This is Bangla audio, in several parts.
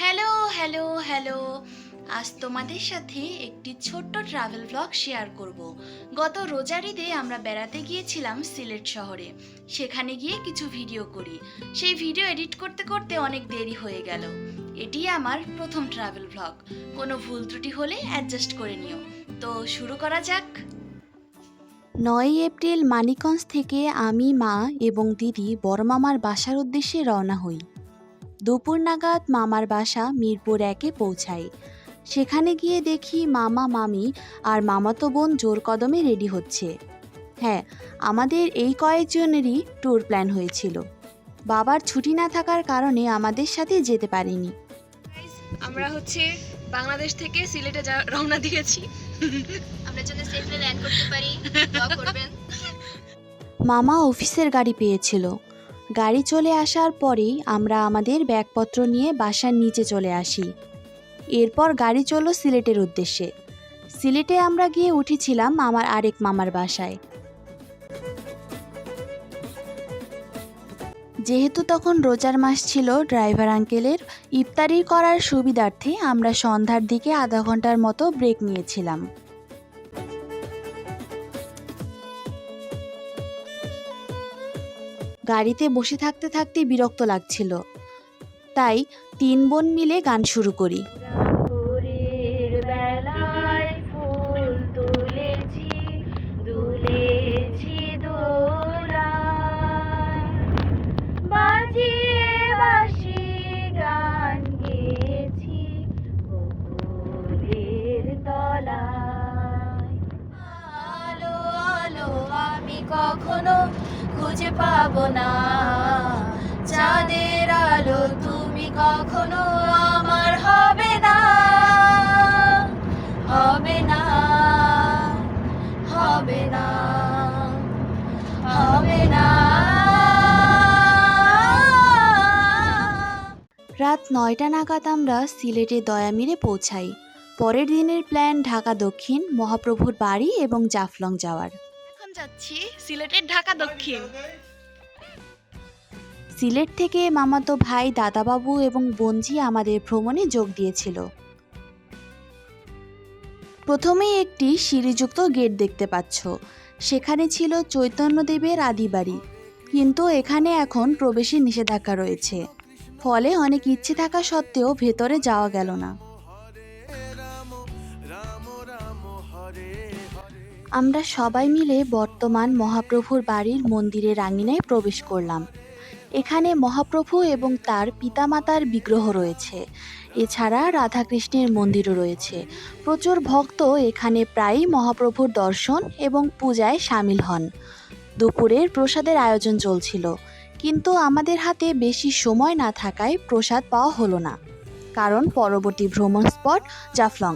Hello hello hello. আজ তোমাদের সাথে একটি ছোট্ট ট্রাভেল ব্লগ শেয়ার করব। গত রোজার ঈদে আমরা বেড়াতে গিয়েছিলাম সিলেট শহরে। সেখানে গিয়ে কিছু ভিডিও করি। সেই ভিডিও এডিট করতে করতে অনেক দেরি হয়ে গেল। এটি আমার প্রথম ট্রাভেল ব্লগ কোনো ভুল ত্রুটি হলে অ্যাডজাস্ট করে নিও। তো শুরু করা যাক। নয় এপ্রিল মানিকগঞ্জ থেকে আমি মা এবং দিদি বড়মামার বাসার উদ্দেশ্যে রওনা হই। দুপুর নাগাদ মামার বাসা মিরপুর একে পৌঁছাই। সেখানে গিয়ে দেখি মামা মামি আর মামাতো বোন জোর কদমে রেডি হচ্ছে। হ্যাঁ আমাদের এই কয়েকজনেরই ট্যুর প্ল্যান হয়েছিল। বাবার ছুটি না থাকার কারণে আমাদের সাথে যেতে পারিনি। আমরা হচ্ছে বাংলাদেশ থেকে সিলেটে যা রওনা দিয়েছি। আমরা যেন সেফলি ল্যান্ড করতে পারি দোয়া করবেন। মামা অফিসের গাড়ি পেয়েছিল। গাড়ি চলে আসার পরেই আমরা আমাদের ব্যাগপত্র নিয়ে বাসার নিচে চলে আসি। এরপর গাড়ি চলল সিলেটের উদ্দেশ্যে। সিলেটে আমরা গিয়ে উঠেছিলাম আমার আরেক মামার বাসায়। যেহেতু তখন রোজার মাস ছিল, ড্রাইভার আঙ্কেলের ইফতারি করার সুবিধার্থে আমরা সন্ধ্যার দিকে আধা ঘণ্টার মতো ব্রেক নিয়েছিলাম। গাড়িতে বসে থাকতে থাকতে বিরক্ত লাগছিল। তাই তিন বোন মিলে গান শুরু করি। পাবো না। চাঁদের আলো তুমি কখনো আমার হবে না। হবে না হবে না হবে না। রাত নয়টা নাগাদ আমরা সিলেটে দয়ামিরে পৌঁছাই। পরের দিনের প্ল্যান ঢাকা দক্ষিণ মহাপ্রভুর বাড়ি এবং জাফলং যাওয়ার। যাচ্ছি, সিলেটের ঢাকা দক্ষিণ। সিলেট থেকে মামাতো ভাই, দাদাবাবু এবং বঞ্জি আমাদের ভ্রমণে যোগ দিয়েছিল। প্রথমেই একটি সিঁড়িযুক্ত গেট দেখতে পাচ্ছ। সেখানে ছিল চৈতন্যদেবের আদিবাড়ি কিন্তু এখানে এখন প্রবেশের নিষেধাজ্ঞা রয়েছে। ফলে অনেক ইচ্ছে থাকা সত্ত্বেও ভেতরে যাওয়া গেল না। আমরা সবাই মিলে বর্তমান মহাপ্রভুর বাড়ির মন্দিরের আঙিনায় প্রবেশ করলাম। এখানে মহাপ্রভু এবং তার পিতামাতার বিগ্রহ রয়েছে। এছাড়া রাধাকৃষ্ণের মন্দিরও রয়েছে। প্রচুর ভক্ত এখানে প্রায়ই মহাপ্রভুর দর্শন এবং পূজায় সামিল হন। দুপুরের প্রসাদের আয়োজন চলছিল, কিন্তু আমাদের হাতে বেশি সময় না থাকায় প্রসাদ পাওয়া হলো না, কারণ পরবর্তী ভ্রমণ স্পট জাফলং।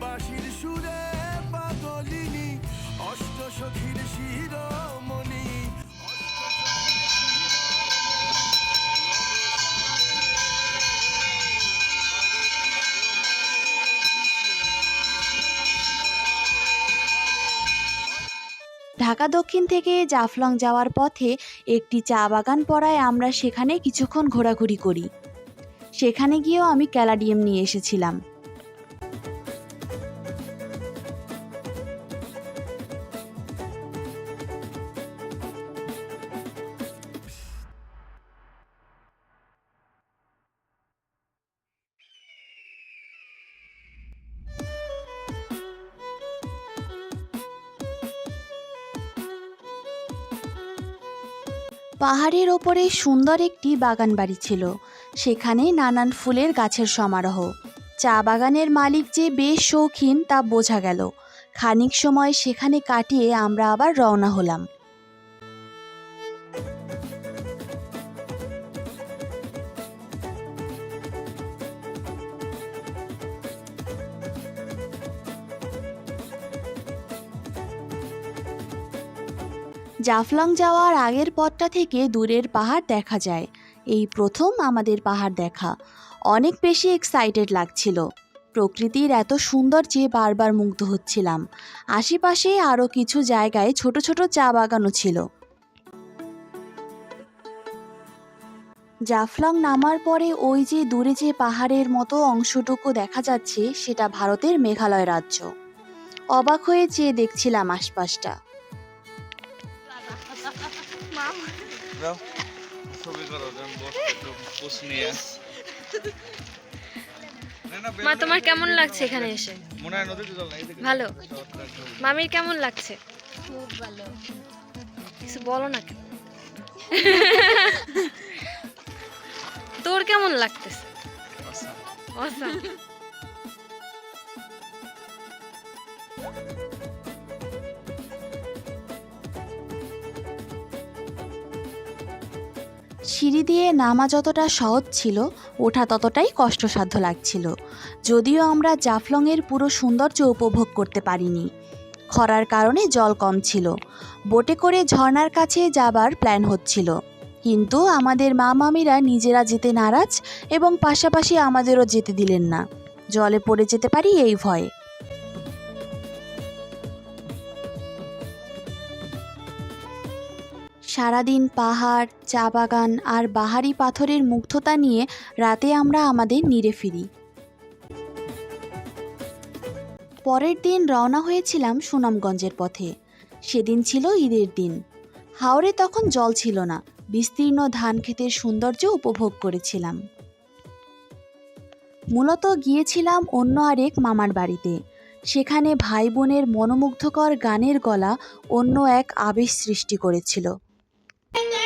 বাঁশির সুরে অষ্ট সখীর ঢাকা দক্ষিণ থেকে জাফলং যাওয়ার পথে একটি চা বাগান পড়ায় আমরা সেখানে কিছুক্ষণ ঘোরাঘুরি করি। সেখানে গিয়েও আমি ক্যালাডিয়াম নিয়ে এসেছিলাম। পাহাড়ের ওপরে সুন্দর একটি বাগান বাড়ি ছিল। সেখানে নানান ফুলের গাছের সমারোহ। চা বাগানের মালিক যে বেশ শৌখিন তা বোঝা গেল। খানিক সময় সেখানে কাটিয়ে আমরা আবার রওনা হলাম। জাফলং যাওয়ার আগের পথটা থেকে দূরের পাহাড় দেখা যায়। এই প্রথম আমাদের পাহাড় দেখা। অনেক বেশি এক্সাইটেড লাগছিল। প্রকৃতির এত সুন্দর যে বারবার মুগ্ধ হচ্ছিলাম। আশেপাশে আরও কিছু জায়গায় ছোট ছোট চা বাগানও ছিল। জাফলং নামার পরে ওই যে দূরে যে পাহাড়ের মতো অংশটুকু দেখা যাচ্ছে, সেটা ভারতের মেঘালয় রাজ্য। অবাক হয়ে চেয়ে দেখছিলাম আশপাশটা। দাও। ছবি করো নিয়ে মা তোমার কেমন লাগছে এখানে এসে? ভালো। মামির কেমন লাগছে? খুব ভালো কিছু বলো না কেন? তোর কেমন লাগতেছে? Awesome. সিঁড়ি দিয়ে নামা যতটা সহজ ছিল, ওঠা ততটাই কষ্টসাধ্য লাগছিল। যদিও আমরা জাফলংয়ের পুরো সৌন্দর্য উপভোগ করতে পারিনি। খরার কারণে জল কম ছিল। বোটে করে ঝর্নার কাছে যাবার প্ল্যান হচ্ছিল। কিন্তু আমাদের মা মামিরা নিজেরা যেতে নারাজ এবং পাশাপাশি আমাদেরও যেতে দিলেন না। জলে পড়ে যেতে পারি এই ভয়ে। সারাদিন পাহাড়, চা বাগান আর বাহারি পাথরের মুগ্ধতা নিয়ে রাতে আমরা আমাদের নিরে ফিরি। পরের দিন রওনা হয়েছিলাম সুনামগঞ্জের পথে। সেদিন ছিল ঈদের দিন। হাওড়ে তখন জল ছিল না, বিস্তীর্ণ ধান ক্ষেতের সৌন্দর্য উপভোগ করেছিলাম। মূলত গিয়েছিলাম অন্য আরেক মামার বাড়িতে। সেখানে ভাই বোনের মনোমুগ্ধকর গানের গলা অন্য এক আবেশ সৃষ্টি করেছিল। And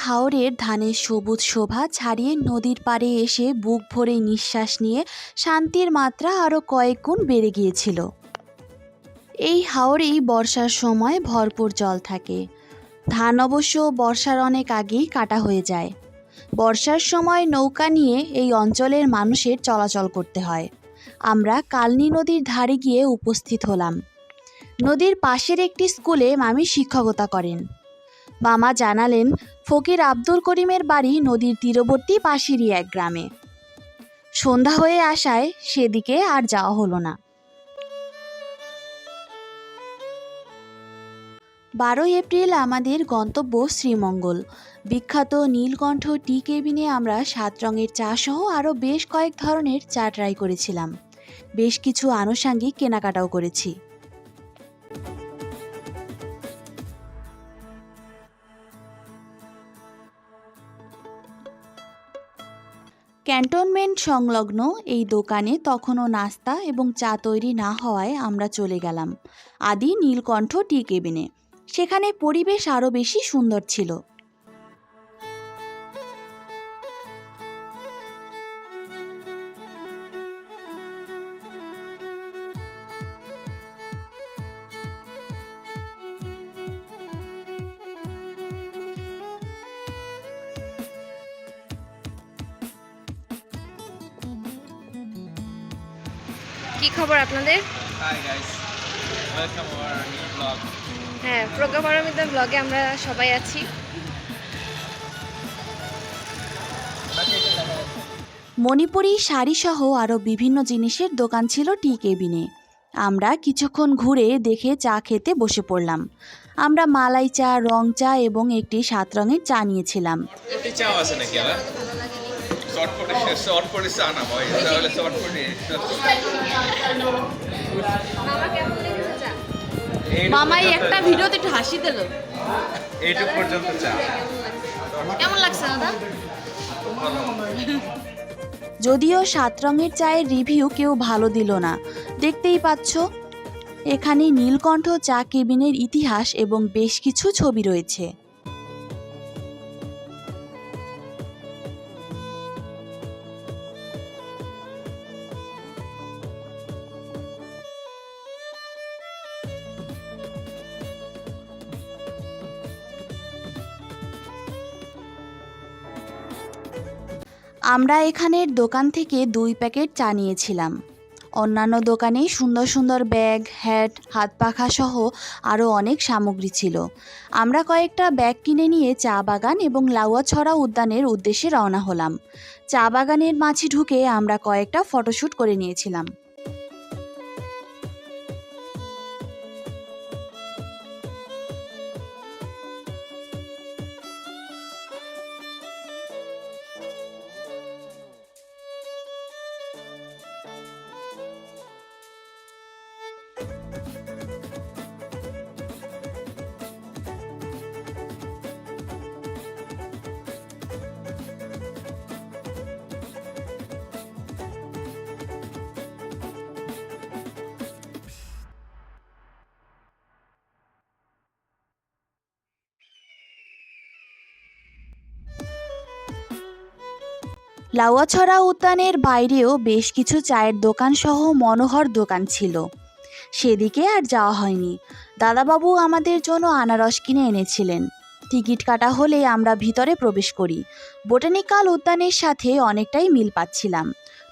হাওরের ধানের সবুজ শোভা ছাড়িয়ে নদীর পাড়ে এসে বুক ভরে নিঃশ্বাস নিয়ে শান্তির মাত্রা আরও কয়েক গুণ বেড়ে গিয়েছিল। এই হাওরেই বর্ষার সময় ভরপুর জল থাকে। ধান অবশ্য বর্ষার অনেক আগেই কাটা হয়ে যায়। বর্ষার সময় নৌকা নিয়ে এই অঞ্চলের মানুষের চলাচল করতে হয়। আমরা কালনী নদীর ধারে গিয়ে উপস্থিত হলাম। নদীর পাশের একটি স্কুলে মামি শিক্ষকতা করেন। মামা জানালেন, ফকির আব্দুল করিমের বাড়ি নদীর তীরবর্তী পাশেরই এক গ্রামে। সন্ধ্যা হয়ে আসায় সেদিকে আর যাওয়া হলো না। বারোই এপ্রিল আমাদের গন্তব্য শ্রীমঙ্গল। বিখ্যাত নীলকণ্ঠ টি কেবিনে আমরা সাত রঙের চা সহ আরও বেশ কয়েক ধরনের চা ট্রাই করেছিলাম। বেশ কিছু আনুষাঙ্গিক কেনাকাটাও করেছি। ক্যান্টনমেন্ট সংলগ্ন এই দোকানে তখনও নাস্তা এবং চা তৈরি না হওয়ায় আমরা চলে গেলাম। আদি নীলকণ্ঠ টি কেবিনে। সেখানে পরিবেশ আরও বেশি সুন্দর ছিল। খবর আপনাদের? Hi guys welcome our new blog হ্যাঁ প্রজ্ঞা পারমিতা ব্লগে আমরা সবাই আছি। মণিপুরি শাড়িসহ আরও বিভিন্ন জিনিসের দোকান ছিল টি কেবিনে। আমরা কিছুক্ষণ ঘুরে দেখে চা খেতে বসে পড়লাম। আমরা মালাই চা রং চা এবং একটি সাত রঙের চা নিয়েছিলাম। শর্ট করে শর্ট করে চা না ভাই তাহলে শর্ট করে মামাই একটা ভিডিওতে একটু হাসি দিল। এইটুক পর্যন্ত চা। কেমন লাগছে দাদা? যদিও সাত রঙের চায়ের রিভিউ কেউ ভালো দিল না। দেখতেই পাচ্ছ এখানে নীলকণ্ঠ চা কেবিনের ইতিহাস এবং বেশ কিছু ছবি রয়েছে। আমরা এখানের দোকান থেকে দুই প্যাকেট চা নিয়েছিলাম। অন্যান্য দোকানে সুন্দর সুন্দর ব্যাগ হ্যাট হাত পাখা সহ আরও অনেক সামগ্রী ছিল। আমরা কয়েকটা ব্যাগ কিনে নিয়ে চা বাগান এবং লাউয়াছড়া উদ্যানের উদ্দেশ্যে রওনা হলাম। চা বাগানের মাঝে ঢুকে আমরা কয়েকটা ফটোশ্যুট করে নিয়েছিলাম। লাউয়াছড়া উদ্যানের বাইরেও বেশ কিছু চায়ের দোকান সহ মনোহর দোকান ছিল। সেদিকে আর যাওয়া হয়নি। দাদাবাবু আমাদের জন্য আনারস কিনে এনেছিলেন। টিকিট কাটা হলে আমরা ভিতরে প্রবেশ করি। বোটানিক্যাল উদ্যানের সাথে অনেকটাই মিল পাচ্ছিলাম।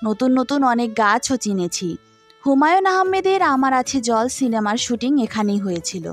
নতুন নতুন অনেক গাছও চিনেছি। হুমায়ুন আহমেদের আমার আছে জল সিনেমার শুটিং এখানেই হয়েছিল।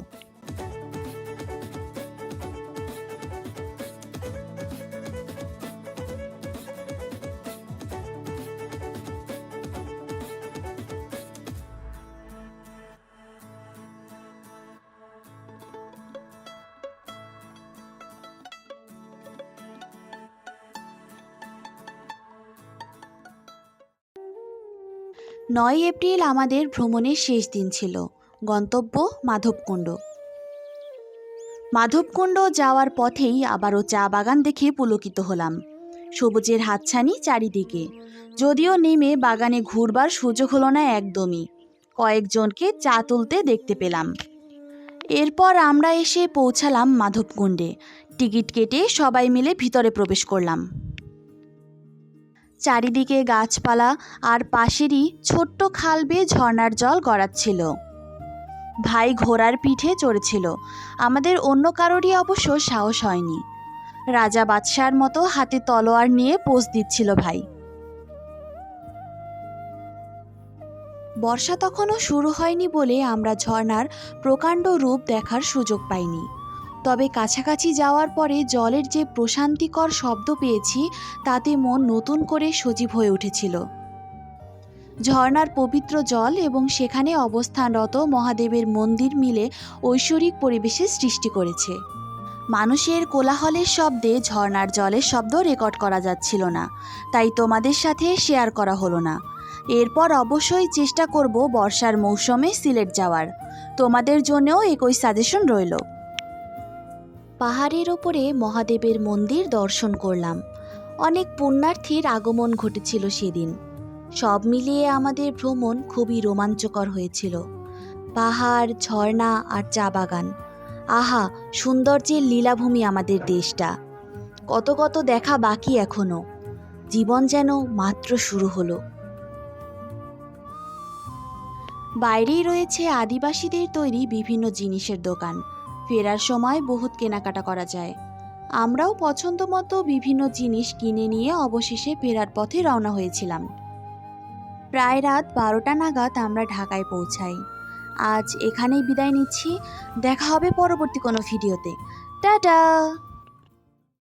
নয় এপ্রিল আমাদের ভ্রমণের শেষ দিন ছিল। গন্তব্য মাধবকুণ্ড। মাধবকুণ্ড যাওয়ার পথেই আবারও চা বাগান দেখে পুলকিত হলাম। সবুজের হাতছানি চারিদিকে। যদিও নেমে বাগানে ঘুরবার সুযোগ হলো না একদমই। কয়েকজনকে চা তুলতে দেখতে পেলাম। এরপর আমরা এসে পৌঁছালাম মাধবকুণ্ডে। টিকিট কেটে সবাই মিলে ভিতরে প্রবেশ করলাম। চারিদিকে গাছপালা আর পাশেরই ছোট্ট খাল বেয়ে ঝর্নার জল গড়াচ্ছিল। ভাই ঘোড়ার পিঠে চড়েছিল। আমাদের অন্য কারোরই অবশ্য সাহস হয়নি। রাজা বাদশার মতো হাতে তলোয়ার নিয়ে পোজ দিচ্ছিল ভাই। বর্ষা তখনও শুরু হয়নি বলে আমরা ঝর্ণার প্রকাণ্ড রূপ দেখার সুযোগ পাইনি। তবে কাছাকাছি যাওয়ার পরে জলের যে প্রশান্তিকর শব্দ পেয়েছি, তাতে মন নতুন করে সজীব হয়ে উঠেছিল। ঝর্নার পবিত্র জল এবং সেখানে অবস্থানরত মহাদেবের মন্দির মিলে ঐশ্বরিক পরিবেশের সৃষ্টি করেছে। মানুষের কোলাহলের শব্দে ঝর্নার জলের শব্দ রেকর্ড করা যাচ্ছিল না, তাই তোমাদের সাথে শেয়ার করা হলো না। এরপর অবশ্যই চেষ্টা করব বর্ষার মৌসুমে সিলেট যাওয়ার। তোমাদের জন্যও একই সাজেশন রইল। পাহাড়ের ওপরে মহাদেবের মন্দির দর্শন করলাম। অনেক পুণ্যার্থীর আগমন ঘটেছিল সেদিন। সব মিলিয়ে আমাদের ভ্রমণ খুবই রোমাঞ্চকর হয়েছিল। পাহাড়, ঝর্ণা আর চা বাগান। আহা সৌন্দর্যের লীলাভূমি আমাদের দেশটা। কত কত দেখা বাকি এখনও। জীবন যেন মাত্র শুরু হলো। বাইরেই রয়েছে আদিবাসীদের তৈরি বিভিন্ন জিনিসের দোকান। ফেরার সময় বহুত কেনাকাটা করা যায়। আমরাও পছন্দ মতো বিভিন্ন জিনিস কিনে নিয়ে অবশেষে ফেরার পথে রওনা হয়েছিলাম। প্রায় রাত বারোটা নাগাদ আমরা ঢাকায় পৌঁছাই। আজ এখানেই বিদায় নিচ্ছি। দেখা হবে পরবর্তী কোনো ভিডিওতে। টাটা!